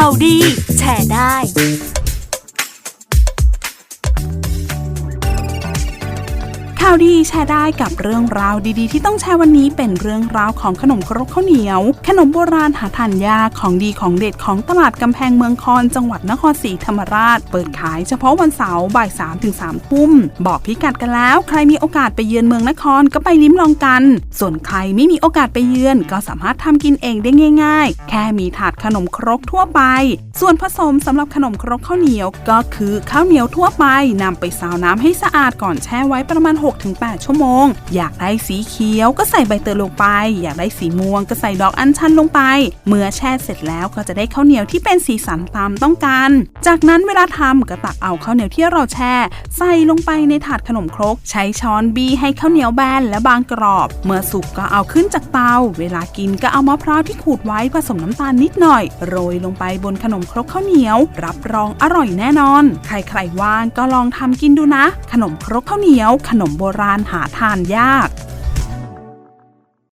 ข่าวดี แชร์ได้ ข่าวดีแชร์ได้กับเรื่องราวดีๆ ที่ต้องแชร์วันนี้เป็นเรื่องราวของขนมครกข้าวเหนียว ขนมโบราณหาทานยากของดีของเด็ดของตลาดกำแพงเมืองคอนจังหวัดนครศรีธรรมราช เปิดขายเฉพาะวันเสาร์บ่าย3ามถึงสามทุ่ม บอกพิกัดกันแล้ว ใครมีโอกาสไปเยือนเมืองนครก็ไปลิ้มลองกัน ส่วนใครไม่มีโอกาสไปเยือนก็สามารถทำกินเองได้ง่าย ๆ แค่มีถาดขนมครกทั่วไป ส่วนผสมสำหรับขนมครกข้าวเหนียวก็คือข้าวเหนียวทั่วไปนำไปซาวน้ำให้สะอาดก่อนแช่ไว้ประมาณ6-8 ชั่วโมง อยากได้สีเขียวก็ใส่ใบเตยลงไป อยากได้สีม่วงก็ใส่ดอกอัญชันลงไป เมื่อแช่เสร็จแล้วก็จะได้ข้าวเหนียวที่เป็นสีสันตามต้องการ จากนั้นเวลาทำก็ตักเอาข้าวเหนียวที่เราแช่ ใส่ลงไปในถาดขนมครก ใช้ช้อนบีให้ข้าวเหนียวแบนและบางกรอบ เมื่อสุกก็เอาขึ้นจากเตา เวลากินก็เอามะพร้าวที่ขูดไว้ผสมน้ำตาลนิดหน่อย โรยลงไปบนขนมครกข้าวเหนียว รับรองอร่อยแน่นอน ใครๆว่างก็ลองทำกินดูนะ ขนมครกข้าวเหนียว ขนมโบราณหาทานยาก